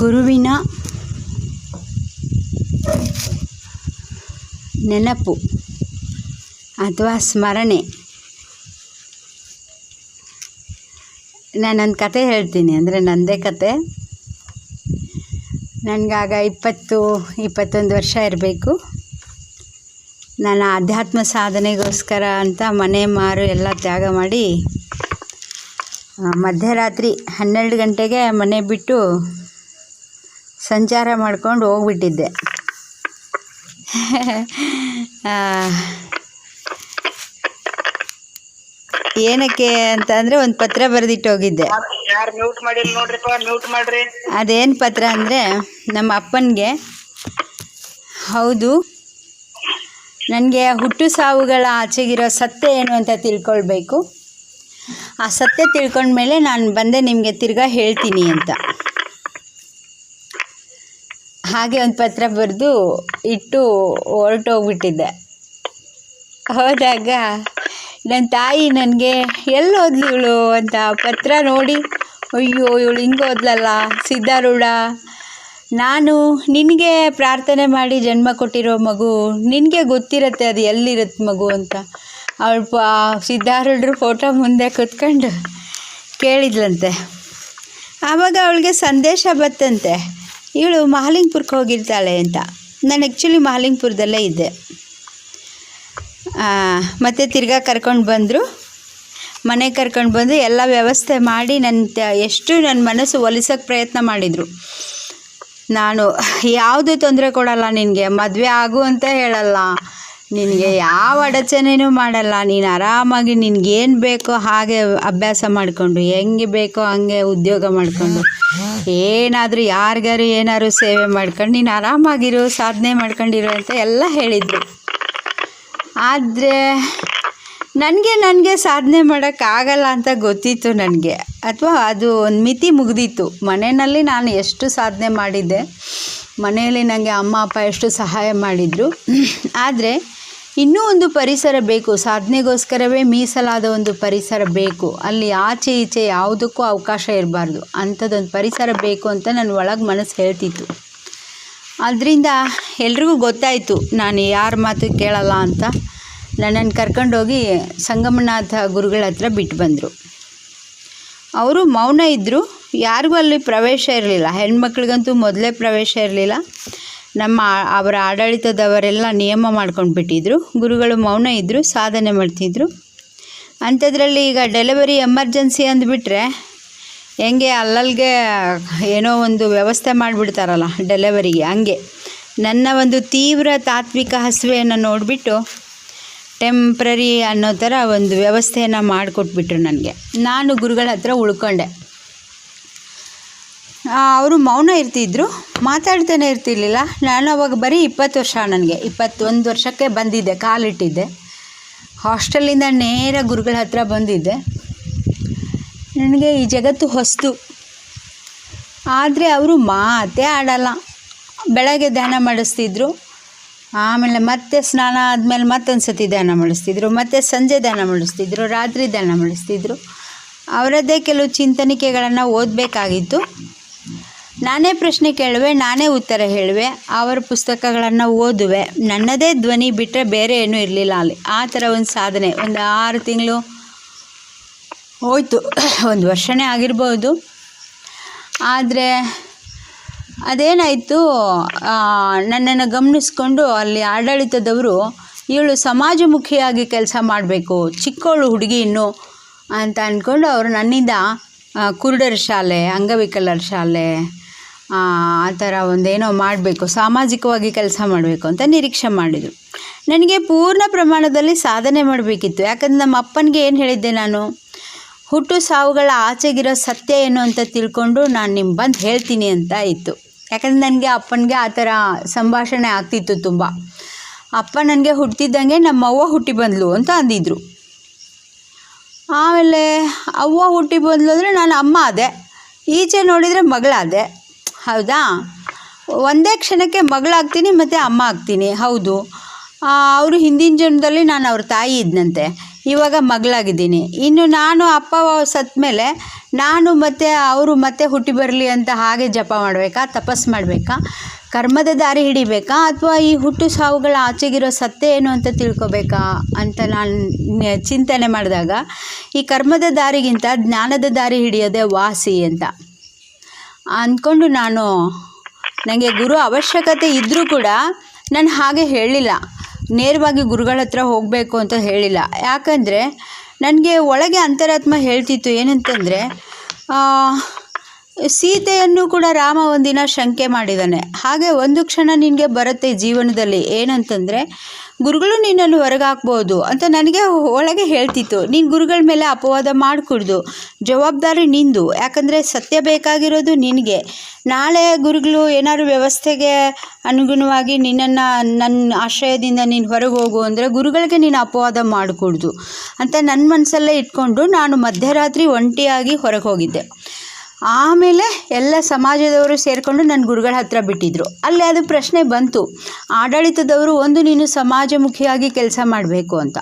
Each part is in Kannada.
ಗುರುವಿನ ನೆನಪು ಅಥವಾ ಸ್ಮರಣೆ. ನಾನೊಂದು ಕತೆ ಹೇಳ್ತೀನಿ, ಅಂದರೆ ನನ್ನದೇ ಕತೆ. ನನಗಾಗ ಇಪ್ಪತ್ತು, ಇಪ್ಪತ್ತೊಂದು ವರ್ಷ ಇರಬೇಕು. ನಾನು ಆಧ್ಯಾತ್ಮ ಸಾಧನೆಗೋಸ್ಕರ ಅಂತ ಮನೆ ಮಾರು ಎಲ್ಲ ತ್ಯಾಗ ಮಾಡಿ ಮಧ್ಯರಾತ್ರಿ ಹನ್ನೆರಡು ಗಂಟೆಗೆ ಮನೆ ಬಿಟ್ಟು ಸಂಚಾರ ಮಾಡ್ಕೊಂಡು ಹೋಗ್ಬಿಟ್ಟಿದ್ದೆ. ಏನಕ್ಕೆ ಅಂತ ಅಂದರೆ ಒಂದು ಪತ್ರ ಬರೆದಿಟ್ಟು ಹೋಗಿದ್ದೆ. ಅದೇನು ಪತ್ರ ಅಂದರೆ ನಮ್ಮ ಅಪ್ಪನಿಗೆ. ಹೌದು. ನನಗೆ ಹುಟ್ಟು ಸಾವುಗಳ ಆಚೆಗಿರೋ ಸತ್ಯ ಏನು ಅಂತ ತಿಳ್ಕೊಳ್ಬೇಕು. ಆ ಸತ್ಯ ತಿಳ್ಕೊಂಡ್ಮೇಲೆ ನಾನು ಬಂದೆ ನಿಮಗೆ ತಿರ್ಗಾ ಹೇಳ್ತೀನಿ ಅಂತ. ಹಾಗೆ ಒಂದು ಪತ್ರ ಬರೆದು ಇಟ್ಟು ಹೊರಟೋಗ್ಬಿಟ್ಟಿದ್ದೆ. ಹೋದಾಗ ನನ್ನ ತಾಯಿ ನನಗೆ, ಎಲ್ಲಿ ಇವಳು? ಅಂತ ಪತ್ರ ನೋಡಿ, ಅಯ್ಯೋ, ಇವಳು ಹಿಂಗೆ ಹೋದ್ಲಲ್ಲ, ಸಿದ್ಧಾರೂಢ. ನಾನು ನಿನಗೆ ಪ್ರಾರ್ಥನೆ ಮಾಡಿ ಜನ್ಮ ಕೊಟ್ಟಿರೋ ಮಗು, ನಿನಗೆ ಗೊತ್ತಿರತ್ತೆ ಅದು ಎಲ್ಲಿರುತ್ತೆ ಮಗು ಅಂತ. ಅವಳು ಪ, ಸಿದ್ಧಾರೂಢರು ಫೋಟೋ ಮುಂದೆ ಕೂತ್ಕೊಂಡು ಕೇಳಿದ್ಲಂತೆ. ಆವಾಗ ಅವಳಿಗೆ ಸಂದೇಶ ಬತ್ತಂತೆ. ಇವಳು ಮಹಾಲಿಂಗ್ಪುರಕ್ಕೆ ಹೋಗಿರ್ತಾಳೆ ಅಂತ. ನಾನು ಆ್ಯಕ್ಚುಲಿ ಮಹಾಲಿಂಗ್ಪುರದಲ್ಲೇ ಇದ್ದೆ. ಮತ್ತು ತಿರ್ಗಾ ಕರ್ಕೊಂಡು ಬಂದರು. ಮನೆಗೆ ಕರ್ಕೊಂಡು ಬಂದು ಎಲ್ಲ ವ್ಯವಸ್ಥೆ ಮಾಡಿ ನನ್ನ ಎಷ್ಟು ನನ್ನ ಮನಸ್ಸು ಒಲಿಸೋಕ್ಕೆ ಪ್ರಯತ್ನ ಮಾಡಿದರು. ನಾನು, ಯಾವುದು ತೊಂದರೆ ಕೊಡಲ್ಲ ನಿನಗೆ, ಮದುವೆ ಆಗು ಅಂತ ಹೇಳಲ್ಲ. ನಿನಗೆ ಯಾವ ಅಡಚಣೆನೂ ಮಾಡಲ್ಲ. ನೀನು ಆರಾಮಾಗಿ ನಿನಗೇನು ಬೇಕೋ ಹಾಗೆ ಅಭ್ಯಾಸ ಮಾಡಿಕೊಂಡು, ಹೆಂಗೆ ಬೇಕೋ ಹಂಗೆ ಉದ್ಯೋಗ ಮಾಡಿಕೊಂಡು, ಏನಾದರೂ ಯಾರಿಗಾರು ಏನಾದ್ರು ಸೇವೆ ಮಾಡ್ಕೊಂಡು, ನೀನು ಆರಾಮಾಗಿರು, ಸಾಧನೆ ಮಾಡ್ಕೊಂಡಿರು ಅಂತ ಎಲ್ಲ ಹೇಳಿದರು. ಆದರೆ ನನಗೆ ನನಗೆ ಸಾಧನೆ ಮಾಡೋಕ್ಕಾಗಲ್ಲ ಅಂತ ಗೊತ್ತಿತ್ತು ನನಗೆ. ಅಥವಾ ಅದು ಒಂದು ಮಿತಿ ಮುಗ್ದಿತ್ತು. ಮನೆಯಲ್ಲಿ ನಾನು ಎಷ್ಟು ಸಾಧನೆ ಮಾಡಿದ್ದೆ, ಮನೆಯಲ್ಲಿ ನನಗೆ ಅಮ್ಮ, ಅಪ್ಪ ಎಷ್ಟು ಸಹಾಯ ಮಾಡಿದರು. ಆದರೆ ಇನ್ನೂ ಒಂದು ಪರಿಸರ ಬೇಕು. ಸಾಧನೆಗೋಸ್ಕರವೇ ಮೀಸಲಾದ ಒಂದು ಪರಿಸರ ಬೇಕು. ಅಲ್ಲಿ ಆಚೆ ಈಚೆ ಯಾವುದಕ್ಕೂ ಅವಕಾಶ ಇರಬಾರ್ದು. ಅಂಥದ್ದೊಂದು ಪರಿಸರ ಬೇಕು ಅಂತ ನನ್ನ ಒಳಗೆ ಮನಸ್ಸು ಹೇಳ್ತಿತ್ತು. ಅದರಿಂದ ಎಲ್ರಿಗೂ ಗೊತ್ತಾಯಿತು ನಾನು ಯಾರ ಮಾತು ಕೇಳಲ್ಲ ಅಂತ. ನನ್ನನ್ನು ಕರ್ಕೊಂಡೋಗಿ ಸಂಗಮನಾಥ ಗುರುಗಳ ಹತ್ರ ಬಿಟ್ಟು ಬಂದರು. ಅವರು ಮೌನ ಇದ್ದರು ಯಾರಿಗೂ ಅಲ್ಲಿ ಪ್ರವೇಶ ಇರಲಿಲ್ಲ. ಹೆಣ್ಮಕ್ಳಿಗಂತೂ ಮೊದಲೇ ಪ್ರವೇಶ ಇರಲಿಲ್ಲ. ನಮ್ಮ ಅವರ ಆಡಳಿತದವರೆಲ್ಲ ನಿಯಮ ಮಾಡ್ಕೊಂಡು ಬಿಟ್ಟಿದ್ರು ಗುರುಗಳು ಮೌನ ಇದ್ದರು ಸಾಧನೆ ಮಾಡ್ತಿದ್ರು. ಅಂಥದ್ರಲ್ಲಿ ಈಗ ಡೆಲಿವರಿ ಎಮರ್ಜೆನ್ಸಿ ಅಂದುಬಿಟ್ರೆ ಹೆಂಗೆ ಅಲ್ಲಲ್ಗೆ ಏನೋ ಒಂದು ವ್ಯವಸ್ಥೆ ಮಾಡಿಬಿಡ್ತಾರಲ್ಲ ಡೆಲಿವರಿಗೆ ಹಂಗೆ. ನನ್ನ ಒಂದು ತೀವ್ರ ತಾತ್ವಿಕ ಹಸುವೆಯನ್ನು ನೋಡಿಬಿಟ್ಟು ಟೆಂಪ್ರರಿ ಅನ್ನೋ ಥರ ಒಂದು ವ್ಯವಸ್ಥೆಯನ್ನು ಮಾಡಿಕೊಟ್ಬಿಟ್ರು ನನಗೆ. ನಾನು ಗುರುಗಳ ಹತ್ರ ಉಳ್ಕೊಂಡೆ. ಅವರು ಮೌನ ಇರ್ತಿದ್ರು, ಮಾತಾಡ್ತಾನೆ ಇರ್ತಿರ್ಲಿಲ್ಲ. ನಾನು ಅವಾಗ ಬರೀ ಇಪ್ಪತ್ತು ವರ್ಷ ನನಗೆ, ಇಪ್ಪತ್ತೊಂದು ವರ್ಷಕ್ಕೆ ಬಂದಿದ್ದೆ, ಕಾಲಿಟ್ಟಿದ್ದೆ. ಹಾಸ್ಟೆಲಿಂದ ನೇರ ಗುರುಗಳ ಹತ್ರ ಬಂದಿದ್ದೆ. ನನಗೆ ಈ ಜಗತ್ತು ಹೊಸ್ತು. ಆದರೆ ಅವರು ಮಾತೇ ಆಡಲ್ಲ. ಬೆಳಗ್ಗೆ ಧ್ಯಾನ ಮಾಡಿಸ್ತಿದ್ರು, ಆಮೇಲೆ ಮತ್ತೆ ಸ್ನಾನ ಆದಮೇಲೆ ಮತ್ತೊಂದು ಸತಿ ಧ್ಯಾನ ಮಾಡಿಸ್ತಿದ್ರು, ಮತ್ತೆ ಸಂಜೆ ಧ್ಯಾನ ಮಾಡಿಸ್ತಿದ್ರು, ರಾತ್ರಿ ಧ್ಯಾನ ಮಾಡಿಸ್ತಿದ್ರು. ಅವರದ್ದೇ ಕೆಲವು ಚಿಂತನಿಕೆಗಳನ್ನು ಓದಬೇಕಾಗಿತ್ತು. ನಾನೇ ಪ್ರಶ್ನೆ ಕೇಳುವೆ, ನಾನೇ ಉತ್ತರ ಹೇಳುವೆ, ಅವರ ಪುಸ್ತಕಗಳನ್ನು ಓದುವೆ. ನನ್ನದೇ ಧ್ವನಿ ಬಿಟ್ಟರೆ ಬೇರೆ ಏನೂ ಇರಲಿಲ್ಲ ಅಲ್ಲಿ. ಆ ಥರ ಒಂದು ಸಾಧನೆ. ಒಂದು ಆರು ತಿಂಗಳು ಹೋಯ್ತು. ಒಂದು ವರ್ಷನೇ ಆಗಿರ್ಬೋದು. ಆದರೆ ಅದೇನಾಯಿತು ನನ್ನನ್ನು ಗಮನಿಸ್ಕೊಂಡು ಅಲ್ಲಿ ಆಡಳಿತದವರು, ಇವಳು ಸಮಾಜಮುಖಿಯಾಗಿ ಕೆಲಸ ಮಾಡಬೇಕು ಚಿಕ್ಕವಳು ಹುಡುಗಿ ಇನ್ನು ಅಂತ ಅಂದ್ಕೊಂಡು ಅವರು ನನ್ನಿಂದ ಕುರುಡರ ಶಾಲೆ, ಅಂಗವಿಕಲರ ಶಾಲೆ ಆ ಥರ ಒಂದೇನೋ ಮಾಡಬೇಕು, ಸಾಮಾಜಿಕವಾಗಿ ಕೆಲಸ ಮಾಡಬೇಕು ಅಂತ ನಿರೀಕ್ಷೆ ಮಾಡಿದರು. ನನಗೆ ಪೂರ್ಣ ಪ್ರಮಾಣದಲ್ಲಿ ಸಾಧನೆ ಮಾಡಬೇಕಿತ್ತು. ಯಾಕಂದ್ರೆ ನಮ್ಮ ಅಪ್ಪನಿಗೆ ಏನು ಹೇಳಿದ್ದೆ ನಾನು? ಹುಟ್ಟು ಸಾವುಗಳ ಆಚೆಗಿರೋ ಸತ್ಯ ಏನು ಅಂತ ತಿಳ್ಕೊಂಡು ನಾನು ನಿಮ್ಮ ಬಂದು ಹೇಳ್ತೀನಿ ಅಂತ ಇತ್ತು. ಯಾಕಂದ್ರೆ ನನಗೆ ಅಪ್ಪನಿಗೆ ಆ ಥರ ಸಂಭಾಷಣೆ ಆಗ್ತಿತ್ತು ತುಂಬ. ಅಪ್ಪ ನನಗೆ ಹುಟ್ಟಿದ್ದಂಗೆ ನಮ್ಮ ಅವ್ವ ಹುಟ್ಟಿ ಬಂದ್ಲು ಅಂತ ಅಂದಿದ್ರು. ಆಮೇಲೆ ಅವ್ವ ಹುಟ್ಟಿ ಬಂದ್ಲು ಅಂದರೆ ನಾನು ಅಮ್ಮ ಆದೆ. ಈಚೆ ನೋಡಿದರೆ ಮಗಳಾದೆ. ಹೌದಾ? ಒಂದೇ ಕ್ಷಣಕ್ಕೆ ಮಗಳಾಗ್ತೀನಿ ಮತ್ತು ಅಮ್ಮ ಆಗ್ತೀನಿ. ಹೌದು. ಅವರು ಹಿಂದಿನ ಜನ್ಮದಲ್ಲಿ ನಾನು ಅವ್ರ ತಾಯಿ ಇದ್ದನಂತೆ ಇವಾಗ ಮಗಳಾಗಿದ್ದೀನಿ. ಇನ್ನು ನಾನು ಅಪ್ಪ ಸತ್ತ ಮೇಲೆ ನಾನು ಮತ್ತೆ ಅವರು ಮತ್ತೆ ಹುಟ್ಟಿ ಬರಲಿ ಅಂತ ಹಾಗೆ ಜಪ ಮಾಡಬೇಕಾ? ತಪಸ್ ಮಾಡಬೇಕಾ? ಕರ್ಮದ ದಾರಿ ಹಿಡಿಬೇಕಾ? ಅಥವಾ ಈ ಹುಟ್ಟು ಸಾವುಗಳ ಆಚೆಗಿರೋ ಸತ್ಯ ಏನು ಅಂತ ತಿಳ್ಕೊಬೇಕಾ? ಅಂತ ನಾನು ಚಿಂತನೆ ಮಾಡಿದಾಗ ಈ ಕರ್ಮದ ದಾರಿಗಿಂತ ಜ್ಞಾನದ ದಾರಿ ಹಿಡಿಯೋದೇ ವಾಸಿ ಅಂತ. ಅಂದ್ಕೊಂಡು ನಾನು ನನಗೆ ಗುರು ಅವಶ್ಯಕತೆ ಇದ್ದರೂ ಕೂಡ ನಾನು ಹಾಗೆ ಹೇಳಿಲ್ಲ. ನೇರವಾಗಿ ಗುರುಗಳ ಹತ್ರ ಹೋಗಬೇಕು ಅಂತ ಹೇಳಿಲ್ಲ. ಯಾಕಂದರೆ ನನಗೆ ಒಳಗೆ ಅಂತರಾತ್ಮ ಹೇಳ್ತಿತ್ತು ಏನಂತಂದರೆ ಸೀತೆಯನ್ನು ಕೂಡ ರಾಮ ಒಂದಿನ ಶಂಕೆ ಮಾಡಿದ್ದಾನೆ. ಹಾಗೆ ಒಂದು ಕ್ಷಣ ನಿನಗೆ ಬರುತ್ತೆ ಜೀವನದಲ್ಲಿ ಏನಂತಂದರೆ ಗುರುಗಳು ನಿನ್ನನ್ನು ಹೊರಗೆ ಹಾಕ್ಬೋದು ಅಂತ ನನಗೆ ಒಳಗೆ ಹೇಳ್ತಿತ್ತು. ನೀನು ಗುರುಗಳ ಮೇಲೆ ಅಪವಾದ ಮಾಡಿಕೊಡ್ದು. ಜವಾಬ್ದಾರಿ ನಿಂದು. ಯಾಕಂದರೆ ಸತ್ಯ ಬೇಕಾಗಿರೋದು ನಿನಗೆ. ನಾಳೆ ಗುರುಗಳು ಏನಾದ್ರು ವ್ಯವಸ್ಥೆಗೆ ಅನುಗುಣವಾಗಿ ನಿನ್ನನ್ನು ನನ್ನ ಆಶ್ರಯದಿಂದ ನೀನು ಹೊರಗೆ ಹೋಗು ಅಂದರೆ ಗುರುಗಳಿಗೆ ನೀನು ಅಪವಾದ ಮಾಡಿಕೊಡ್ದು ಅಂತ ನನ್ನ ಮನಸ್ಸಲ್ಲೇ ಇಟ್ಕೊಂಡು ನಾನು ಮಧ್ಯರಾತ್ರಿ ಒಂಟಿಯಾಗಿ ಹೊರಗೆ ಹೋಗಿದ್ದೆ. ಆಮೇಲೆ ಎಲ್ಲ ಸಮಾಜದವರು ಸೇರಿಕೊಂಡು ನನ್ನ ಗುರುಗಳ ಹತ್ರ ಬಿಟ್ಟಿದ್ರು. ಅಲ್ಲಿ ಅದು ಪ್ರಶ್ನೆ ಬಂತು. ಆಡಳಿತದವರು ಒಂದು ನೀನು ಸಮಾಜಮುಖಿಯಾಗಿ ಕೆಲಸ ಮಾಡಬೇಕು ಅಂತ.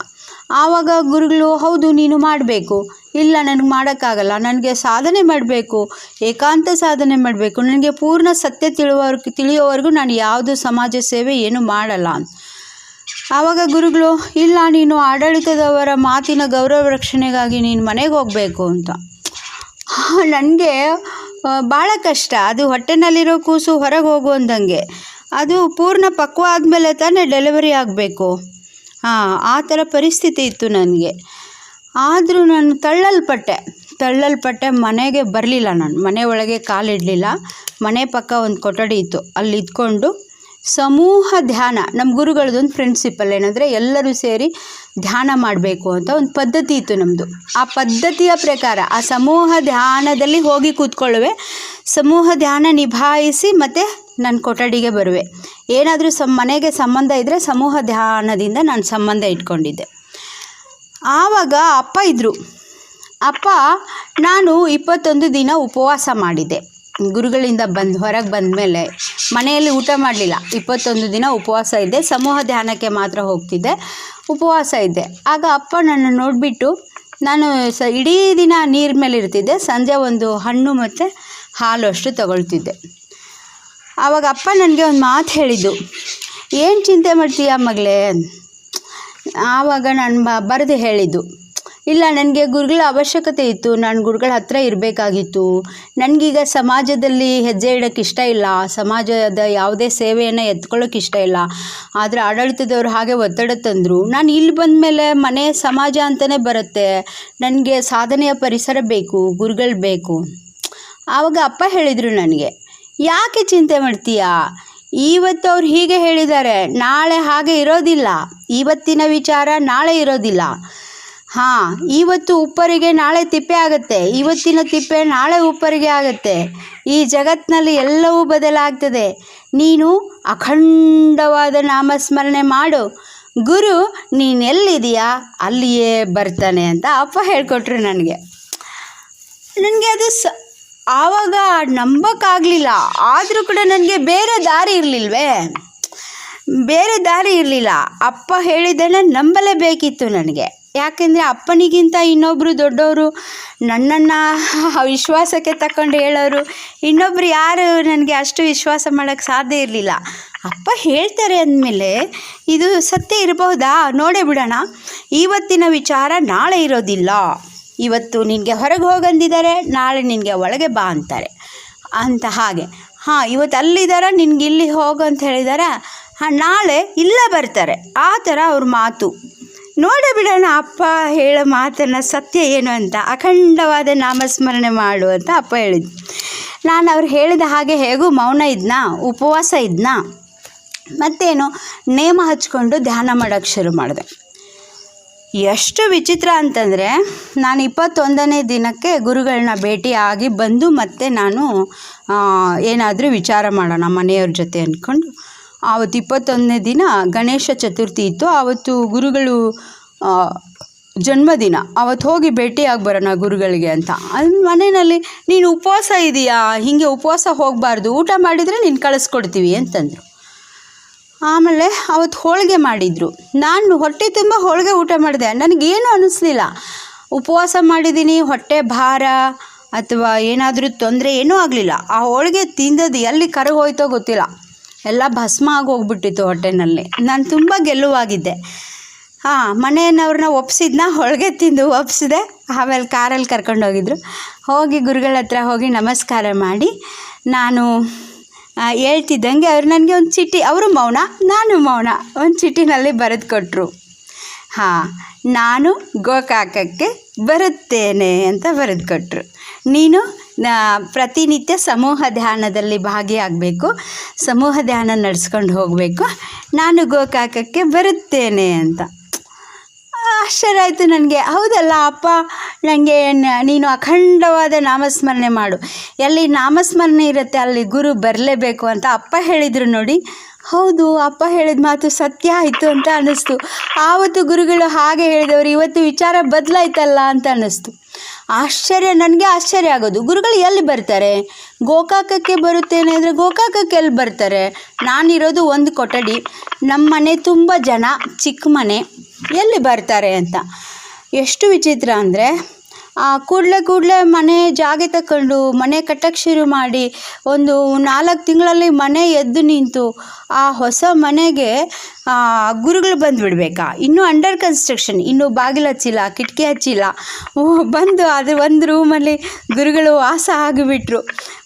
ಆವಾಗ ಗುರುಗಳು, ಹೌದು, ನೀನು ಮಾಡಬೇಕು. ಇಲ್ಲ, ನನಗೆ ಮಾಡೋಕ್ಕಾಗಲ್ಲ. ನನಗೆ ಸಾಧನೆ ಮಾಡಬೇಕು. ಏಕಾಂತ ಸಾಧನೆ ಮಾಡಬೇಕು. ನನಗೆ ಪೂರ್ಣ ಸತ್ಯ ತಿಳಿಯೋವರೆಗೂ ತಿಳಿಯೋವರೆಗೂ ನಾನು ಯಾವುದು ಸಮಾಜ ಸೇವೆ ಏನು ಮಾಡಲ್ಲ ಅಂತ. ಆವಾಗ ಗುರುಗಳು, ಇಲ್ಲ, ನೀನು ಆಡಳಿತದವರ ಮಾತಿನ ಗೌರವ ರಕ್ಷಣೆಗಾಗಿ ನೀನು ಮನೆಗೆ ಹೋಗಬೇಕು ಅಂತ. ನನಗೆ ಭಾಳ ಕಷ್ಟ. ಅದು ಹೊಟ್ಟೆನಲ್ಲಿರೋ ಕೂಸು ಹೊರಗೆ ಹೋಗು ಅಂದಂಗೆ. ಅದು ಪೂರ್ಣ ಪಕ್ವ ಆದಮೇಲೆ ತಾನೇ ಡೆಲಿವರಿ ಆಗಬೇಕು. ಹಾಂ ಆ ಥರ ಪರಿಸ್ಥಿತಿ ಇತ್ತು ನನಗೆ. ಆದರೂ ನಾನು ತಳ್ಳಲ್ಪಟ್ಟೆ. ತಳ್ಳಲ್ಪಟ್ಟೆ, ಮನೆಗೆ ಬರಲಿಲ್ಲ ನಾನು. ಮನೆ ಒಳಗೆ ಕಾಲಿಡಲಿಲ್ಲ. ಮನೆ ಪಕ್ಕ ಒಂದು ಕೊಠಡಿ ಇತ್ತು. ಅಲ್ಲಿ ಇದ್ಕೊಂಡು ಸಮೂಹ ಧ್ಯಾನ ನಮ್ಮ ಗುರುಗಳದೊಂದು ಪ್ರಿನ್ಸಿಪಲ್ ಏನಂದರೆ ಎಲ್ಲರೂ ಸೇರಿ ಧ್ಯಾನ ಮಾಡಬೇಕು ಅಂತ ಒಂದು ಪದ್ಧತಿ ಇತ್ತು ನಮ್ಮದು ಆ ಪದ್ಧತಿಯ ಪ್ರಕಾರ ಆ ಸಮೂಹ ಧ್ಯಾನದಲ್ಲಿ ಹೋಗಿ ಕೂತ್ಕೊಳ್ಳುವೆ, ಸಮೂಹ ಧ್ಯಾನ ನಿಭಾಯಿಸಿ ಮತ್ತು ನನ್ನ ಕೊಠಡಿಗೆ ಬರುವೆ. ಏನಾದರೂ ಸಮ್, ಮನೆಗೆ ಸಂಬಂಧ ಇದ್ದರೆ ಸಮೂಹ ಧ್ಯಾನದಿಂದ ನಾನು ಸಂಬಂಧ ಇಟ್ಕೊಂಡಿದ್ದೆ. ಆವಾಗ ಅಪ್ಪ ಇದ್ದರು ಅಪ್ಪ, ನಾನು ಇಪ್ಪತ್ತೊಂದು ದಿನ ಉಪವಾಸ ಮಾಡಿದ್ದೆ. ಗುರುಗಳಿಂದ ಬಂದು ಹೊರಗೆ ಬಂದ ಮೇಲೆ ಮನೆಯಲ್ಲಿ ಊಟ ಮಾಡಲಿಲ್ಲ. ಇಪ್ಪತ್ತೊಂದು ದಿನ ಉಪವಾಸ ಇದೆ. ಸಮೂಹ ಧ್ಯಾನಕ್ಕೆ ಮಾತ್ರ ಹೋಗ್ತಿದ್ದೆ. ಉಪವಾಸ ಇದ್ದೆ. ಆಗ ಅಪ್ಪ ನನ್ನ ನೋಡಿಬಿಟ್ಟು ನಾನು ಸ ಇಡೀ ದಿನ ನೀರ ಮೇಲೆ ಇರ್ತಿದ್ದೆ. ಸಂಜೆ ಒಂದು ಹಣ್ಣು ಮತ್ತು ಹಾಲು ಅಷ್ಟು ತಗೊಳ್ತಿದ್ದೆ. ಆವಾಗ ಅಪ್ಪ ನನಗೆ ಒಂದು ಮಾತು ಹೇಳಿದ್ದು. ಏನು ಚಿಂತೆ ಮಾಡ್ತೀಯ ಮಗಳೇ? ಆವಾಗ ನಾನು ಬರೆದು ಹೇಳಿದ್ದು. ಇಲ್ಲ, ನನಗೆ ಗುರುಗಳ ಅವಶ್ಯಕತೆ ಇತ್ತು. ನಾನು ಗುರುಗಳ ಹತ್ರ ಇರಬೇಕಾಗಿತ್ತು. ನನಗೀಗ ಸಮಾಜದಲ್ಲಿ ಹೆಜ್ಜೆ ಇಡೋಕ್ಕೆ ಇಷ್ಟ ಇಲ್ಲ. ಸಮಾಜದ ಯಾವುದೇ ಸೇವೆಯನ್ನು ಎತ್ಕೊಳ್ಳೋಕೆ ಇಷ್ಟ ಇಲ್ಲ. ಆದರೆ ಆಡಳಿತದವರು ಹಾಗೆ ಒತ್ತಡ ತಂದರು. ನಾನು ಇಲ್ಲಿ ಬಂದ ಮೇಲೆ ಮನೆ ಸಮಾಜ ಅಂತಲೇ ಬರುತ್ತೆ. ನನಗೆ ಸಾಧನೆಯ ಪರಿಸರ ಬೇಕು, ಗುರುಗಳು ಬೇಕು. ಆವಾಗ ಅಪ್ಪ ಹೇಳಿದರು ನನಗೆ, ಯಾಕೆ ಚಿಂತೆ ಮಾಡ್ತೀಯಾ? ಇವತ್ತು ಅವ್ರು ಹೀಗೆ ಹೇಳಿದ್ದಾರೆ. ನಾಳೆ ಹಾಗೆ ಇರೋದಿಲ್ಲ. ಇವತ್ತಿನ ವಿಚಾರ ನಾಳೆ ಇರೋದಿಲ್ಲ. ಹಾಂ, ಇವತ್ತು ಉಪ್ಪರಿಗೆ ನಾಳೆ ತಿಪ್ಪೆ ಆಗುತ್ತೆ. ಇವತ್ತಿನ ತಿಪ್ಪೆ ನಾಳೆ ಉಪ್ಪರಿಗೆ ಆಗುತ್ತೆ. ಈ ಜಗತ್ತಿನಲ್ಲಿ ಎಲ್ಲವೂ ಬದಲಾಗ್ತದೆ. ನೀನು ಅಖಂಡವಾದ ನಾಮಸ್ಮರಣೆ ಮಾಡು. ಗುರು ನೀನು ಎಲ್ಲಿದೆಯಾ ಅಲ್ಲಿಯೇ ಬರ್ತಾನೆ ಅಂತ ಅಪ್ಪ ಹೇಳ್ಕೊಟ್ರು ನನಗೆ. ನನಗೆ ಅದು ಸ, ಆವಾಗ ನಂಬೋಕ್ಕಾಗಲಿಲ್ಲ. ಆದರೂ ಕೂಡ ನನಗೆ ಬೇರೆ ದಾರಿ ಇರಲಿಲ್ವೇ? ಬೇರೆ ದಾರಿ ಇರಲಿಲ್ಲ. ಅಪ್ಪ ಹೇಳಿದ್ದನ್ನು ನಂಬಲೇಬೇಕಿತ್ತು ನನಗೆ. ಯಾಕೆಂದರೆ ಅಪ್ಪನಿಗಿಂತ ಇನ್ನೊಬ್ಬರು ದೊಡ್ಡವರು ನನ್ನನ್ನು ವಿಶ್ವಾಸಕ್ಕೆ ತಗೊಂಡು ಹೇಳೋರು ಇನ್ನೊಬ್ಬರು ಯಾರು ನನಗೆ ಅಷ್ಟು ವಿಶ್ವಾಸ ಮಾಡೋಕ್ಕೆ ಸಾಧ್ಯ ಇರಲಿಲ್ಲ. ಅಪ್ಪ ಹೇಳ್ತಾರೆ ಅಂದಮೇಲೆ, ಇದು ಸತ್ಯ ಇರಬಹುದಾ? ನೋಡೇ ಬಿಡೋಣ. ಇವತ್ತಿನ ವಿಚಾರ ನಾಳೆ ಇರೋದಿಲ್ಲ. ಇವತ್ತು ನಿನಗೆ ಹೊರಗೆ ಹೋಗಂದಿದ್ದಾರೆ ನಾಳೆ ನಿನಗೆ ಒಳಗೆ ಬಾ ಅಂತಾರೆ. ಅಂತ ಹಾಗೆ. ಹಾಂ, ಇವತ್ತು ಅಲ್ಲಿದ್ದಾರ ನಿನಗೆ ಇಲ್ಲಿ ಹೋಗು ಅಂತ ಹೇಳಿದಾರ? ಹಾಂ, ನಾಳೆ ಇಲ್ಲೇ ಬರ್ತಾರೆ. ಆ ಥರ ಅವ್ರ ಮಾತು. ನೋಡೇ ಬಿಡೋಣ ಅಪ್ಪ ಹೇಳೋ ಮಾತನ್ನು ಸತ್ಯ ಏನು ಅಂತ, ಅಖಂಡವಾದ ನಾಮಸ್ಮರಣೆ ಮಾಡು ಅಂತ ಅಪ್ಪ ಹೇಳಿದ್ದು ನಾನು ಅವ್ರು ಹೇಳಿದ ಹಾಗೆ ಹೇಗೂ ಮೌನ ಇದ್ನಾ, ಉಪವಾಸ ಇದ್ನಾ? ಮತ್ತೇನು, ನೇಮ ಹಚ್ಕೊಂಡು ಧ್ಯಾನ ಮಾಡೋಕ್ಕೆ ಶುರು ಮಾಡಿದೆ. ಎಷ್ಟು ವಿಚಿತ್ರ ಅಂತಂದರೆ, ನಾನು ಇಪ್ಪತ್ತೊಂದನೇ ದಿನಕ್ಕೆ ಗುರುಗಳನ್ನ ಭೇಟಿ ಆಗಿ ಬಂದು ಮತ್ತೆ ನಾನು ಏನಾದರೂ ವಿಚಾರ ಮಾಡೋಣ ಮನೆಯವ್ರ ಜೊತೆ ಅಂದ್ಕೊಂಡು ಆವತ್ತು ಇಪ್ಪತ್ತೊಂದನೇ ದಿನ ಗಣೇಶ ಚತುರ್ಥಿ ಇತ್ತು. ಆವತ್ತು ಗುರುಗಳು ಜನ್ಮದಿನ. ಅವತ್ತು ಹೋಗಿ ಭೇಟಿಯಾಗಿ ಬರೋಣ ಗುರುಗಳಿಗೆ ಅಂತ. ಅಲ್ಲಿ ಮನೆಯಲ್ಲಿ, ನೀನು ಉಪವಾಸ ಇದೆಯಾ? ಹೀಗೆ ಉಪವಾಸ ಹೋಗಬಾರ್ದು. ಊಟ ಮಾಡಿದರೆ ನೀನು ಕಳಿಸ್ಕೊಡ್ತೀವಿ ಅಂತಂದರು. ಆಮೇಲೆ ಅವತ್ತು ಹೋಳಿಗೆ ಮಾಡಿದರು. ನಾನು ಹೊಟ್ಟೆ ತುಂಬ ಹೋಳಿಗೆ ಊಟ ಮಾಡಿದೆ. ನನಗೇನು ಅನ್ನಿಸ್ಲಿಲ್ಲ ಉಪವಾಸ ಮಾಡಿದ್ದೀನಿ, ಹೊಟ್ಟೆ ಭಾರ ಅಥವಾ ಏನಾದರೂ ತೊಂದರೆ ಏನೂ ಆಗಲಿಲ್ಲ. ಆ ಹೋಳಿಗೆ ತಿಂದದ್ದು ಎಲ್ಲಿ ಕರಗೋಯ್ತೋ ಗೊತ್ತಿಲ್ಲ. ಎಲ್ಲ ಭಸ್ಮ ಆಗಿ ಹೋಗ್ಬಿಟ್ಟಿತ್ತು ಹೊಟ್ಟೆನಲ್ಲಿ. ನಾನು ತುಂಬ ಗೆಲುವಾಗಿದ್ದೆ. ಹಾಂ ಮನೆಯವ್ರನ್ನ ಒಪ್ಸಿದ್ನ, ಹೊಳಗೆ ತಿಂದು ಒಪ್ಸಿದೆ. ಆಮೇಲೆ ಕಾರಲ್ಲಿ ಕರ್ಕೊಂಡೋಗಿದ್ರು ಹೋಗಿ ಗುರುಗಳ ಹತ್ರ ಹೋಗಿ ನಮಸ್ಕಾರ ಮಾಡಿ, ನಾನು ಹೇಳ್ತಿದ್ದಂಗೆ ಅವ್ರು ನನಗೆ ಒಂದು ಚೀಟಿ ಅವರು ಮೌನ, ನಾನು ಮೌನ, ಒಂದು ಚೀಟಿನಲ್ಲಿ ಬರೆದು ಕೊಟ್ಟರು ಹಾಂ, ನಾನು ಗೋಕಾಕಕ್ಕೆ ಬರುತ್ತೇನೆ ಅಂತ ಬರೆದು ಕೊಟ್ಟರು ನೀನು ಪ್ರತಿನಿತ್ಯ ಸಮೂಹ ಧ್ಯಾನದಲ್ಲಿ ಭಾಗಿಯಾಗಬೇಕು. ಸಮೂಹ ಧ್ಯಾನ ನಡೆಸ್ಕೊಂಡು ಹೋಗಬೇಕು. ನಾನು ಗೋಕಾಕಕ್ಕೆ ಬರುತ್ತೇನೆ ಅಂತ. ಆಶ್ಚರ್ಯ ಆಯಿತು ನನಗೆ. ಹೌದಲ್ಲ ಅಪ್ಪ ನನಗೆ ನೀನು ಅಖಂಡವಾದ ನಾಮಸ್ಮರಣೆ ಮಾಡು. ಎಲ್ಲಿ ನಾಮಸ್ಮರಣೆ ಇರುತ್ತೆ ಅಲ್ಲಿ ಗುರು ಬರಲೇಬೇಕು ಅಂತ ಅಪ್ಪ ಹೇಳಿದರು ನೋಡಿ. ಹೌದು, ಅಪ್ಪ ಹೇಳಿದ ಮಾತು ಸತ್ಯ ಆಯಿತು ಅಂತ ಅನ್ನಿಸ್ತು. ಆವತ್ತು ಗುರುಗಳು ಹಾಗೆ ಹೇಳಿದವರು, ಇವತ್ತು ವಿಚಾರ ಬದಲಾಯ್ತಲ್ಲ ಅಂತ ಅನ್ನಿಸ್ತು. ಆಶ್ಚರ್ಯ, ನನಗೆ ಆಶ್ಚರ್ಯ ಆಗೋದು. ಗುರುಗಳು ಎಲ್ಲಿ ಬರ್ತಾರೆ? ಗೋಕಾಕಕ್ಕೆ ಬರುತ್ತೇನೆ ಅಂದರೆ ಗೋಕಾಕಕ್ಕೆ ಎಲ್ಲಿ ಬರ್ತಾರೆ? ನಾನಿರೋದು ಒಂದು ಕೊಠಡಿ. ನಮ್ಮ ಮನೆ ತುಂಬ ಜನ, ಚಿಕ್ಕ ಮನೆ. ಎಲ್ಲಿ ಬರ್ತಾರೆ ಅಂತ. ಎಷ್ಟು ವಿಚಿತ್ರ ಅಂದರೆ ಕೂಡಲೇ ಕೂಡಲೇ ಮನೆ ಜಾಗ ತಕೊಂಡು ಮನೆ ಕಟ್ಟಕ್ಕೆ ಶುರು ಮಾಡಿ ಒಂದು ನಾಲ್ಕು ತಿಂಗಳಲ್ಲಿ ಮನೆ ಎದ್ದು ನಿಂತು ಆ ಹೊಸ ಮನೆಗೆ ಆ, ಗುರುಗಳು ಬಂದುಬಿಡ್ಬೇಕಾ? ಇನ್ನೂ ಅಂಡರ್ ಕನ್ಸ್ಟ್ರಕ್ಷನ್ ಇನ್ನೂ ಬಾಗಿಲು ಹಚ್ಚಿಲ್ಲ ಕಿಟಕಿ ಹಚ್ಚಿಲ್ಲ. ಬಂದು ಅದು ಒಂದು ರೂಮಲ್ಲಿ ಗುರುಗಳು ವಾಸ ಆಗಿಬಿಟ್ರು.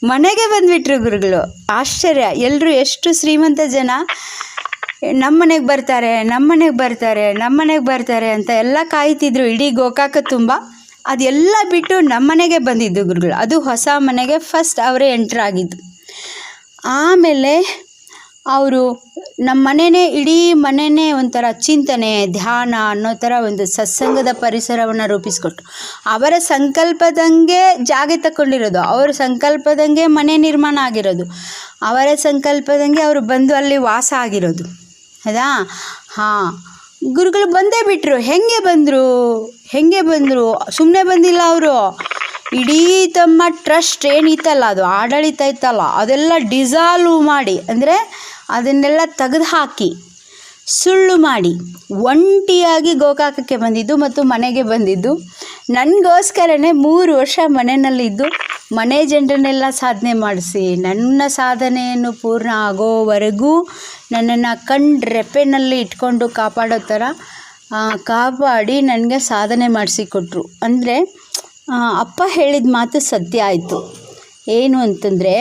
ಮನೆಗೆ ಬಂದುಬಿಟ್ರು ಗುರುಗಳು. ಆಶ್ಚರ್ಯ. ಎಲ್ಲರೂ ಎಷ್ಟು ಶ್ರೀಮಂತ ಜನ. ನಮ್ಮ ಮನೆಗೆ ಬರ್ತಾರೆ ನಮ್ಮ ಮನೆಗೆ ಬರ್ತಾರೆ ನಮ್ಮ ಮನೆಗೆ ಬರ್ತಾರೆ ಅಂತ ಎಲ್ಲ ಕಾಯ್ತಿದ್ರು. ಇಡೀ ಗೋಕಾಕ ತುಂಬ ಅದೆಲ್ಲ ಬಿಟ್ಟು ನಮ್ಮನೆಗೆ ಬಂದಿದ್ದು ಗುರುಗಳು. ಅದು ಹೊಸ ಮನೆಗೆ ಫಸ್ಟ್ ಅವರೇ ಎಂಟ್ರ್ ಆಗಿದ್ದು. ಆಮೇಲೆ ಅವರು ನಮ್ಮ ಮನೆಯೇ ಇಡೀ ಮನೆಯೇ ಒಂಥರ ಚಿಂತನೆ, ಧ್ಯಾನ ಅನ್ನೋ ಥರ ಒಂದು ಸತ್ಸಂಗದ ಪರಿಸರವನ್ನು ರೂಪಿಸಿಕೊಟ್ಟು. ಅವರ ಸಂಕಲ್ಪದಂಗೆ ಜಾಗ ತಗೊಂಡಿರೋದು ಅವರ ಸಂಕಲ್ಪದಂಗೆ ಮನೆ ನಿರ್ಮಾಣ ಆಗಿರೋದು. ಅವರ ಸಂಕಲ್ಪದಂಗೆ ಅವರು ಬಂದು ಅಲ್ಲಿ ವಾಸ ಆಗಿರೋದು. ಹೌದಾ? ಹಾಂ. ಗುರುಗಳು ಬಂದೇ ಬಿಟ್ಟರು ಹೆಂಗೆ ಬಂದರು? ಹೆಂಗೆ ಬಂದರು? ಸುಮ್ಮನೆ ಬಂದಿಲ್ಲ ಅವರು. ಇಡೀ ತಮ್ಮ ಟ್ರಸ್ಟ್ ಏನಿತ್ತಲ್ಲ, ಅದು ಆಡಳಿತ ಇತ್ತಲ್ಲ, ಅದೆಲ್ಲ ಡಿಸಾಲ್ವ್ ಮಾಡಿ, ಅಂದರೆ ಅದನ್ನೆಲ್ಲ ತೆಗೆದು ಹಾಕಿ ಸುಳ್ಳು ಮಾಡಿ, ಒಂಟಿಯಾಗಿ ಗೋಕಾಕಕ್ಕೆ ಬಂದಿದ್ದು ಮತ್ತು ಮನೆಗೆ ಬಂದಿದ್ದು. ನನಗೋಸ್ಕರನೇ ಮೂರು ವರ್ಷ ಮನೆಯಲ್ಲಿದ್ದು. ಮನೆ ಜನರನ್ನೆಲ್ಲ ಸಾಧನೆ ಮಾಡಿಸಿ, ನನ್ನ ಸಾಧನೆಯನ್ನು ಪೂರ್ಣ ಆಗೋವರೆಗೂ ನನ್ನನ್ನು ಕಣ್ಣು ರೆಪ್ಪೆನಲ್ಲಿ ಇಟ್ಕೊಂಡು ಕಾಪಾಡೋ ಥರ ಕಾಪಾಡಿ ನನಗೆ ಸಾಧನೆ ಮಾಡಿಸಿಕೊಟ್ರು. ಅಂದರೆ ಅಪ್ಪ ಹೇಳಿದ ಮಾತು ಸತ್ಯ ಆಯಿತು. ಏನು ಅಂತಂದರೆ,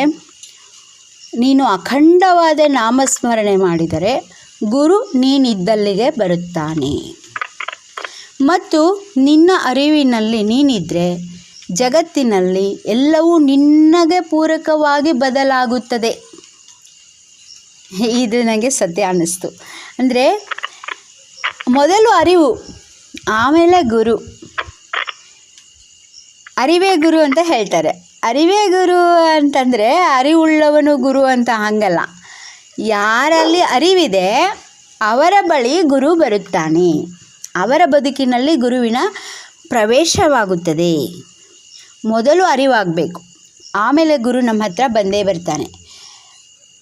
ನೀನು ಅಖಂಡವಾದ ನಾಮಸ್ಮರಣೆ ಮಾಡಿದರೆ ಗುರು ನೀನಿದ್ದಲ್ಲಿಗೆ ಬರುತ್ತಾನೆ. ಮತ್ತು ನಿನ್ನ ಅರಿವಿನಲ್ಲಿ ನೀನಿದ್ರೆ ಜಗತ್ತಿನಲ್ಲಿ ಎಲ್ಲವೂ ನಿನ್ನಗೆ ಪೂರಕವಾಗಿ ಬದಲಾಗುತ್ತದೆ. ಇದು ನನಗೆ ಸತ್ಯ ಅನ್ನಿಸ್ತು. ಅಂದರೆ ಮೊದಲು ಅರಿವು, ಆಮೇಲೆ ಗುರು. ಅರಿವೇ ಗುರು ಅಂತ ಹೇಳ್ತಾರೆ. ಅರಿವೇ ಗುರು ಅಂತಂದರೆ ಅರಿವುಳ್ಳವನು ಗುರು ಅಂತ ಹಂಗಲ್ಲ. ಯಾರಲ್ಲಿ ಅರಿವಿದೆ ಅವರ ಬಳಿ ಗುರು ಬರುತ್ತಾನೆ. ಅವರ ಬದುಕಿನಲ್ಲಿ ಗುರುವಿನ ಪ್ರವೇಶವಾಗುತ್ತದೆ. ಮೊದಲು ಅರಿವಾಗಬೇಕು. ಆಮೇಲೆ ಗುರು ನಮ್ಮ ಹತ್ರ ಬಂದೇ ಬರ್ತಾನೆ.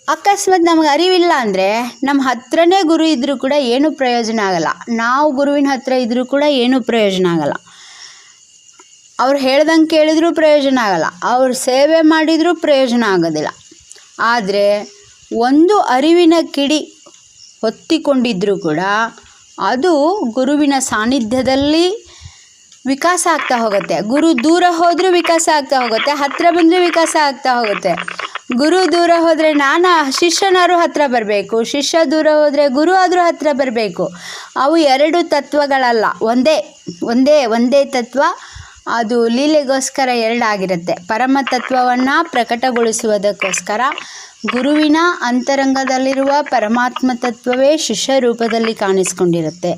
ಅಕಸ್ಮಾತ್ ನಮಗೆ ಅರಿವಿಲ್ಲ ಅಂದರೆ ನಮ್ಮ ಹತ್ರನೇ ಗುರು ಇದ್ದರೂ ಕೂಡ ಏನೂ ಪ್ರಯೋಜನ ಆಗಲ್ಲ. ನಾವು ಗುರುವಿನ ಹತ್ರ ಇದ್ದರೂ ಕೂಡ ಏನೂ ಪ್ರಯೋಜನ ಆಗಲ್ಲ. ಅವ್ರು ಹೇಳ್ದಂಗೆ ಕೇಳಿದ್ರೂ ಪ್ರಯೋಜನ ಆಗಲ್ಲ. ಅವ್ರು ಸೇವೆ ಮಾಡಿದರೂ ಪ್ರಯೋಜನ ಆಗೋದಿಲ್ಲ. ಆದರೆ ಒಂದು ಅರಿವಿನ ಕಿಡಿ ಹೊತ್ತಿಕೊಂಡಿದ್ದರೂ ಕೂಡ ಅದು ಗುರುವಿನ ಸಾನ್ನಿಧ್ಯದಲ್ಲಿ ವಿಕಾಸ ಆಗ್ತಾ ಹೋಗುತ್ತೆ. ಗುರು ದೂರ ಹೋದರೂ ವಿಕಾಸ ಆಗ್ತಾ ಹೋಗುತ್ತೆ. ಹತ್ತಿರ ಬಂದರೂ ವಿಕಾಸ ಆಗ್ತಾ ಹೋಗುತ್ತೆ. ಗುರು ದೂರ ಹೋದರೆ ನಾನು ಶಿಷ್ಯನಾರು ಹತ್ತಿರ ಬರಬೇಕು. ಶಿಷ್ಯ ದೂರ ಹೋದರೆ ಗುರು ಆದರೂ ಹತ್ತಿರ ಬರಬೇಕು. ಅವು ಎರಡು ತತ್ವಗಳಲ್ಲ. ಒಂದೇ ಒಂದೇ ಒಂದೇ ತತ್ವ. ಅದು ಲೀಲೆಗೋಸ್ಕರ ಎರಡಾಗಿರುತ್ತೆ. ಪರಮ ತತ್ವವನ್ನು ಪ್ರಕಟಗೊಳಿಸುವುದಕ್ಕೋಸ್ಕರ ಗುರುವಿನ ಅಂತರಂಗದಲ್ಲಿರುವ ಪರಮಾತ್ಮ ತತ್ವವೇ ಶಿಷ್ಯ ರೂಪದಲ್ಲಿ ಕಾಣಿಸ್ಕೊಂಡಿರುತ್ತೆ.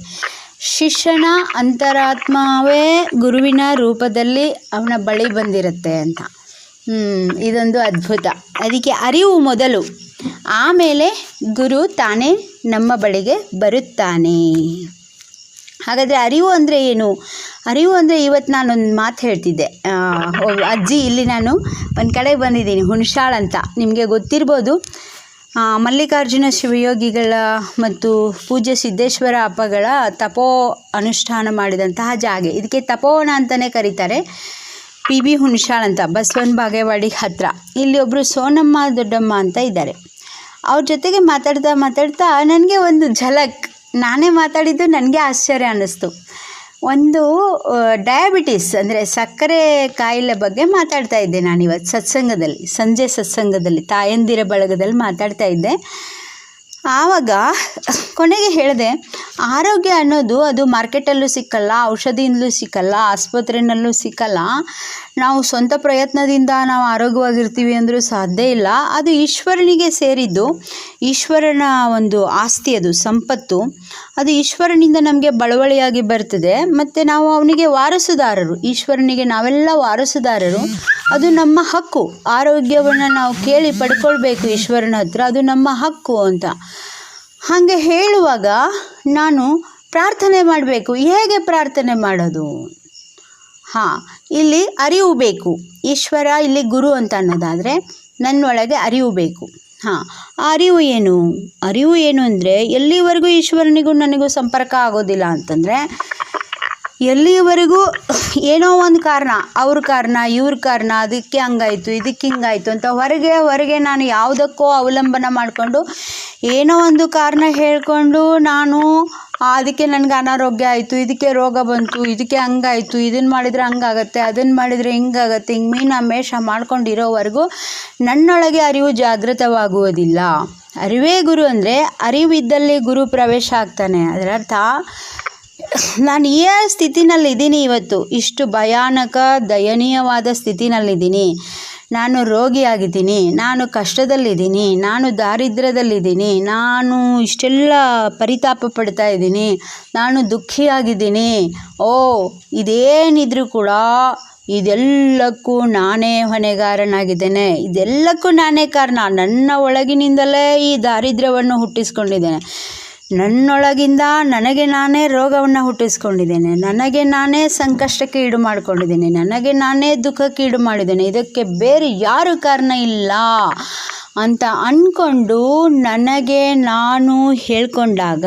ಶಿಷ್ಯನ ಅಂತರಾತ್ಮವೇ ಗುರುವಿನ ರೂಪದಲ್ಲಿ ಅವನ ಬಳಿ ಬಂದಿರುತ್ತೆ ಅಂತ. ಇದೊಂದು ಅದ್ಭುತ. ಅದಕ್ಕೆ ಅರಿವು ಮೊದಲು. ಆಮೇಲೆ ಗುರು ತಾನೇ ನಮ್ಮ ಬಳಿಗೆ ಬರುತ್ತಾನೆ. ಹಾಗಾದರೆ ಅರಿವು ಅಂದರೆ ಏನು? ಅರಿವು ಅಂದರೆ ಇವತ್ತು ನಾನೊಂದು ಮಾತು ಹೇಳ್ತಿದ್ದೆ. ಅಜ್ಜಿ, ಇಲ್ಲಿ ನಾನು ಒಂದು ಕಡೆಗೆ ಬಂದಿದ್ದೀನಿ, ಹುಣಸಾಳ್ ಅಂತ. ನಿಮಗೆ ಗೊತ್ತಿರ್ಬೋದು. ಮಲ್ಲಿಕಾರ್ಜುನ ಶಿವಯೋಗಿಗಳ ಮತ್ತು ಪೂಜ್ಯ ಸಿದ್ದೇಶ್ವರ ಹಬ್ಬಗಳ ತಪೋ ಅನುಷ್ಠಾನ ಮಾಡಿದಂತಹ ಜಾಗೆ. ಇದಕ್ಕೆ ತಪೋವನ ಅಂತಲೇ ಕರೀತಾರೆ. ಪಿ ಬಿ ಹುಣಸಾಳ್ ಅಂತ, ಬಸವನ ಬಾಗೇವಾಡಿ ಹತ್ತಿರ ಇಲ್ಲಿ ಒಬ್ಬರು ಸೋನಮ್ಮ, ದೊಡ್ಡಮ್ಮ ಅಂತ ಇದ್ದಾರೆ. ಅವ್ರ ಜೊತೆಗೆ ಮಾತಾಡ್ತಾ ಮಾತಾಡ್ತಾ, ನನಗೆ ಒಂದು ಝಲಕ್. ನಾನೇ ಮಾತಾಡಿದ್ದು ನನಗೆ ಆಶ್ಚರ್ಯ ಅನ್ನಿಸ್ತು. ಒಂದು ಡಯಾಬಿಟಿಸ್ ಅಂದರೆ ಸಕ್ಕರೆ ಕಾಯಿಲೆ ಬಗ್ಗೆ ಮಾತಾಡ್ತಾ ಇದ್ದೆ ನಾನಿವತ್ತು. ಸತ್ಸಂಗದಲ್ಲಿ, ಸಂಜೆ ಸತ್ಸಂಗದಲ್ಲಿ, ತಾಯಂದಿರ ಬಳಗದಲ್ಲಿ ಮಾತಾಡ್ತಾ ಇದ್ದೆ. ಆವಾಗ ಕೊನೆಗೆ ಹೇಳಿದೆ, ಆರೋಗ್ಯ ಅನ್ನೋದು ಅದು ಮಾರ್ಕೆಟಲ್ಲೂ ಸಿಕ್ಕಲ್ಲ, ಔಷಧಿಯಿಂದಲೂ ಸಿಕ್ಕಲ್ಲ ಆಸ್ಪತ್ರೆಯಲ್ಲೂ ಸಿಕ್ಕಲ್ಲ. ನಾವು ಸ್ವಂತ ಪ್ರಯತ್ನದಿಂದ ನಾವು ಆರೋಗ್ಯವಾಗಿರ್ತೀವಿ ಅಂದರೂ ಸಾಧ್ಯ ಇಲ್ಲ. ಅದು ಈಶ್ವರನಿಗೆ ಸೇರಿದ್ದು, ಈಶ್ವರನ ಒಂದು ಆಸ್ತಿ ಅದು, ಸಂಪತ್ತು. ಅದು ಈಶ್ವರನಿಂದ ನಮಗೆ ಬಳವಳಿಯಾಗಿ ಬರ್ತದೆ. ಮತ್ತು ನಾವು ಅವನಿಗೆ ವಾರಸುದಾರರು, ಈಶ್ವರನಿಗೆ ನಾವೆಲ್ಲ ವಾರಸುದಾರರು. ಅದು ನಮ್ಮ ಹಕ್ಕು. ಆರೋಗ್ಯವನ್ನು ನಾವು ಕೇಳಿ ಪಡ್ಕೊಳ್ಬೇಕು ಈಶ್ವರನ ಹತ್ರ. ಅದು ನಮ್ಮ ಹಕ್ಕು ಅಂತ. ಹಾಗೆ ಹೇಳುವಾಗ ನಾನು ಪ್ರಾರ್ಥನೆ ಮಾಡಬೇಕು. ಹೇಗೆ ಪ್ರಾರ್ಥನೆ ಮಾಡೋದು? ಹಾಂ, ಇಲ್ಲಿ ಅರಿವು ಬೇಕು. ಈಶ್ವರ, ಇಲ್ಲಿ ಗುರು ಅಂತ ಅನ್ನೋದಾದರೆ ನನ್ನೊಳಗೆ ಅರಿವು ಬೇಕು. ಹಾಂ, ಆ ಅರಿವು ಏನು? ಅರಿವು ಏನು ಅಂದರೆ ಎಲ್ಲಿವರೆಗೂ ಈಶ್ವರನಿಗೂ ನನಗೂ ಸಂಪರ್ಕ ಆಗೋದಿಲ್ಲ ಅಂತಂದರೆ ಎಲ್ಲಿವರೆಗೂ ಏನೋ ಒಂದು ಕಾರಣ, ಅವ್ರ ಕಾರಣ, ಇವ್ರ ಕಾರಣ, ಅದಕ್ಕೆ ಹಂಗಾಯ್ತು, ಇದಕ್ಕೆ ಹಿಂಗಾಯ್ತು ಅಂತ ಹೊರಗೆ ಹೊರಗೆ ನಾನು ಯಾವುದಕ್ಕೋ ಅವಲಂಬನೆ ಮಾಡಿಕೊಂಡು ಏನೋ ಒಂದು ಕಾರಣ ಹೇಳಿಕೊಂಡು ನಾನು ಅದಕ್ಕೆ ನನಗೆ ಅನಾರೋಗ್ಯ ಆಯಿತು, ಇದಕ್ಕೆ ರೋಗ ಬಂತು, ಇದಕ್ಕೆ ಹಂಗಾಯಿತು ಇದನ್ನು ಮಾಡಿದರೆ ಹಂಗಾಗತ್ತೆ ಅದನ್ನು ಮಾಡಿದರೆ ಹಿಂಗಾಗತ್ತೆ, ಹಿಂಗೆ ಮೀನ ಮೇಷ ಮಾಡ್ಕೊಂಡಿರೋವರೆಗೂ ನನ್ನೊಳಗೆ ಅರಿವು ಜಾಗೃತವಾಗುವುದಿಲ್ಲ. ಅರಿವೇ ಗುರು ಅಂದರೆ ಅರಿವಿದ್ದಲ್ಲಿ ಗುರು ಪ್ರವೇಶ ಆಗ್ತಾನೆ. ಅದರ ಅರ್ಥ ನಾನು ಈ ಸ್ಥಿತಿನಲ್ಲಿದ್ದೀನಿ ಇವತ್ತು. ಇಷ್ಟು ಭಯಾನಕ, ದಯನೀಯವಾದ ಸ್ಥಿತಿನಲ್ಲಿದ್ದೀನಿ. ನಾನು ರೋಗಿಯಾಗಿದ್ದೀನಿ. ನಾನು ಕಷ್ಟದಲ್ಲಿದ್ದೀನಿ. ನಾನು ದಾರಿದ್ರ್ಯದಲ್ಲಿದ್ದೀನಿ. ನಾನು ಇಷ್ಟೆಲ್ಲ ಪರಿತಾಪ ಪಡ್ತಾ ಇದ್ದೀನಿ. ನಾನು ದುಃಖಿಯಾಗಿದ್ದೀನಿ. ಓ, ಇದೇನಿದ್ರೂ ಕೂಡ ಇದೆಲ್ಲಕ್ಕೂ ನಾನೇ ಹೊಣೆಗಾರನಾಗಿದ್ದೇನೆ. ಇದೆಲ್ಲಕ್ಕೂ ನಾನೇ ಕಾರಣ. ನನ್ನ ಒಳಗಿನಿಂದಲೇ ಈ ದಾರಿದ್ರ್ಯವನ್ನು ಹುಟ್ಟಿಸ್ಕೊಂಡಿದ್ದೇನೆ. ನನ್ನೊಳಗಿಂದ ನನಗೆ ನಾನೇ ರೋಗವನ್ನು ಹುಟ್ಟಿಸ್ಕೊಂಡಿದ್ದೇನೆ. ನನಗೆ ನಾನೇ ಸಂಕಷ್ಟಕ್ಕೆ ಈಡು ಮಾಡಿಕೊಂಡಿದ್ದೇನೆ ನನಗೆ ನಾನೇ ದುಃಖಕ್ಕೆ ಈಡು ಮಾಡಿದ್ದೇನೆ ಇದಕ್ಕೆ ಬೇರೆ ಯಾರು ಕಾರಣ ಇಲ್ಲ ಅಂತ ಅಂದ್ಕೊಂಡು ನನಗೆ ನಾನು ಹೇಳ್ಕೊಂಡಾಗ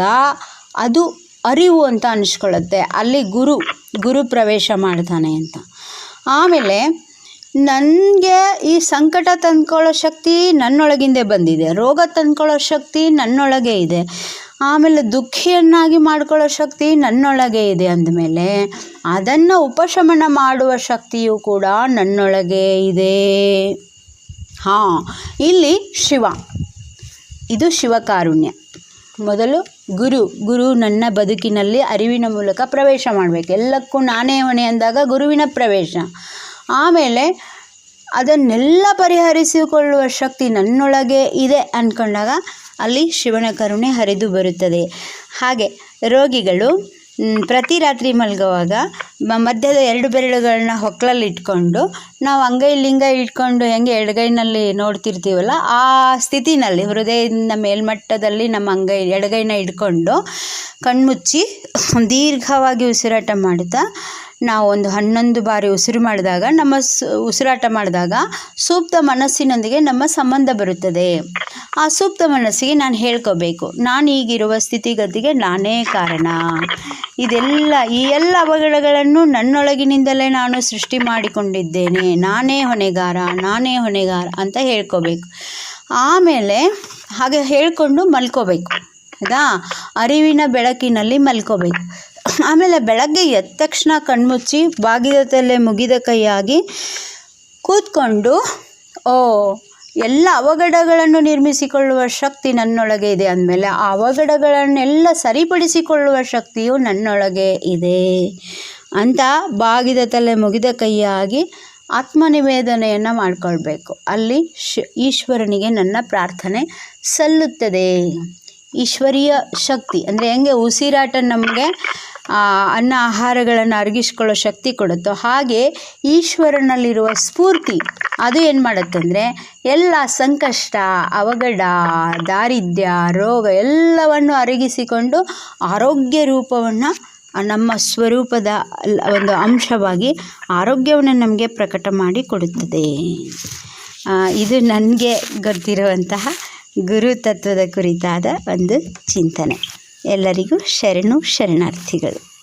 ಅದು ಅರಿವು ಅಂತ ಅನಿಸ್ಕೊಳ್ಳುತ್ತೆ. ಅಲ್ಲಿ ಗುರು ಗುರು ಪ್ರವೇಶ ಮಾಡ್ತಾನೆ ಅಂತ. ಆಮೇಲೆ ನನಗೆ ಈ ಸಂಕಟ ತಂದ್ಕೊಳ್ಳೋ ಶಕ್ತಿ ನನ್ನೊಳಗಿಂದೇ ಬಂದಿದೆ. ರೋಗ ತಂದ್ಕೊಳ್ಳೋ ಶಕ್ತಿ ನನ್ನೊಳಗೆ ಇದೆ. ಆಮೇಲೆ ದುಃಖಿಯನ್ನಾಗಿ ಮಾಡ್ಕೊಳ್ಳೋ ಶಕ್ತಿ ನನ್ನೊಳಗೆ ಇದೆ ಅಂದಮೇಲೆ ಅದನ್ನು ಉಪಶಮನ ಮಾಡುವ ಶಕ್ತಿಯು ಕೂಡ ನನ್ನೊಳಗೆ ಇದೆ. ಹಾಂ, ಇಲ್ಲಿ ಶಿವ. ಇದು ಶಿವಕಾರುಣ್ಯ ಮೊದಲು ಗುರು ಗುರು ನನ್ನ ಬದುಕಿನಲ್ಲಿ ಅರಿವಿನ ಮೂಲಕ ಪ್ರವೇಶ ಮಾಡಬೇಕು. ಎಲ್ಲಕ್ಕೂ ನಾನೇ ಹೊಣೆ ಅಂದಾಗ ಗುರುವಿನ ಪ್ರವೇಶ. ಆಮೇಲೆ ಅದನ್ನೆಲ್ಲ ಪರಿಹರಿಸಿಕೊಳ್ಳುವ ಶಕ್ತಿ ನನ್ನೊಳಗೆ ಇದೆ ಅಂದ್ಕೊಂಡಾಗ ಅಲ್ಲಿ ಶಿವನ ಕರುಣೆ ಹರಿದು ಬರುತ್ತದೆ. ಹಾಗೆ ರೋಗಿಗಳು ಪ್ರತಿ ರಾತ್ರಿ ಮಲಗುವಾಗ ಮಧ್ಯದ ಎರಡು ಬೆರಳುಗಳನ್ನ ಹೊಕ್ಕಳಲ್ಲಿ ಇಟ್ಕೊಂಡು ನಾವು ಅಂಗೈ ಲಿಂಗ ಇಟ್ಕೊಂಡು ಹೆಂಗೆ ಎಡಗೈನಲ್ಲಿ ನೋಡ್ತಿರ್ತೀವಲ್ಲ, ಆ ಸ್ಥಿತಿನಲ್ಲಿ, ಹೃದಯದಿಂದ ಮೇಲ್ಮಟ್ಟದಲ್ಲಿ ನಮ್ಮ ಅಂಗೈ, ಎಡಗೈನ ಇಟ್ಕೊಂಡು ಕಣ್ಮುಚ್ಚಿ ದೀರ್ಘವಾಗಿ ಉಸಿರಾಟ ಮಾಡುತ್ತಾ ನಾವು ಒಂದು ಹನ್ನೊಂದು ಬಾರಿ ಉಸಿರು ಮಾಡಿದಾಗ, ನಮ್ಮ ಉಸಿರಾಟ ಮಾಡಿದಾಗ ಸೂಕ್ತ ಮನಸ್ಸಿನೊಂದಿಗೆ ನಮ್ಮ ಸಂಬಂಧ ಬರುತ್ತದೆ. ಆ ಸೂಕ್ತ ಮನಸ್ಸಿಗೆ ನಾನು ಹೇಳ್ಕೋಬೇಕು, ನಾನು ಈಗಿರುವ ಸ್ಥಿತಿಗತಿಗೆ ನಾನೇ ಕಾರಣ. ಇದೆಲ್ಲ, ಈ ಎಲ್ಲ ಅವಘಡಗಳನ್ನು ನನ್ನೊಳಗಿನಿಂದಲೇ ನಾನು ಸೃಷ್ಟಿ ಮಾಡಿಕೊಂಡಿದ್ದೇನೆ. ನಾನೇ ಹೊಣೆಗಾರ ನಾನೇ ಹೊಣೆಗಾರ ಅಂತ ಹೇಳ್ಕೋಬೇಕು. ಆಮೇಲೆ ಹಾಗೆ ಹೇಳ್ಕೊಂಡು ಮಲ್ಕೋಬೇಕು ಹೌದಾ ಅರಿವಿನ ಬೆಳಕಿನಲ್ಲಿ ಮಲ್ಕೋಬೇಕು. ಆಮೇಲೆ ಬೆಳಗ್ಗೆ ಎದ್ದ ತಕ್ಷಣ ಕಣ್ಮುಚ್ಚಿ ತಲೆ ಮುಗಿದ ಕೈಯಾಗಿ ಕೂತ್ಕೊಂಡು, ಓ, ಎಲ್ಲ ಅವಘಡಗಳನ್ನು ನಿರ್ಮಿಸಿಕೊಳ್ಳುವ ಶಕ್ತಿ ನನ್ನೊಳಗೆ ಇದೆ ಅಂದಮೇಲೆ ಆ ಅವಘಡಗಳನ್ನೆಲ್ಲ ಸರಿಪಡಿಸಿಕೊಳ್ಳುವ ಶಕ್ತಿಯು ನನ್ನೊಳಗೆ ಇದೆ ಅಂತ ಬಾಗಿದ ತಲೆ ಮುಗಿದ ಕೈಯಾಗಿ ಆತ್ಮನಿವೇದನೆಯನ್ನು ಮಾಡಿಕೊಳ್ಬೇಕು. ಅಲ್ಲಿ ಶ್, ಈಶ್ವರನಿಗೆ ನನ್ನ ಪ್ರಾರ್ಥನೆ ಸಲ್ಲುತ್ತದೆ. ಈಶ್ವರೀಯ ಶಕ್ತಿ. ಅಂದರೆ ಹೆಂಗೆ ಉಸಿರಾಟ ನಮಗೆ ಅನ್ನ ಆಹಾರಗಳನ್ನು ಅರಗಿಸ್ಕೊಳ್ಳೋ ಶಕ್ತಿ ಕೊಡುತ್ತೋ ಹಾಗೆ ಈಶ್ವರನಲ್ಲಿರುವ ಸ್ಫೂರ್ತಿ ಅದು ಏನು ಮಾಡುತ್ತಂದರೆ ಎಲ್ಲ ಸಂಕಷ್ಟ, ಅವಘಡ, ದಾರಿದ್ರ್ಯ, ರೋಗ ಎಲ್ಲವನ್ನು ಅರಗಿಸಿಕೊಂಡು ಆರೋಗ್ಯ ರೂಪವನ್ನು, ನಮ್ಮ ಸ್ವರೂಪದ ಒಂದು ಅಂಶವಾಗಿ ಆರೋಗ್ಯವನ್ನು ನಮಗೆ ಪ್ರಕಟ ಮಾಡಿ ಕೊಡುತ್ತದೆ. ಇದು ನನಗೆ ಗೊತ್ತಿರುವಂತಹ ಗುರುತತ್ವದ ಕುರಿತಾದ ಒಂದು ಚಿಂತನೆ. ಎಲ್ಲರಿಗೂ ಶರಣು ಶರಣಾರ್ಥಿಗಳು.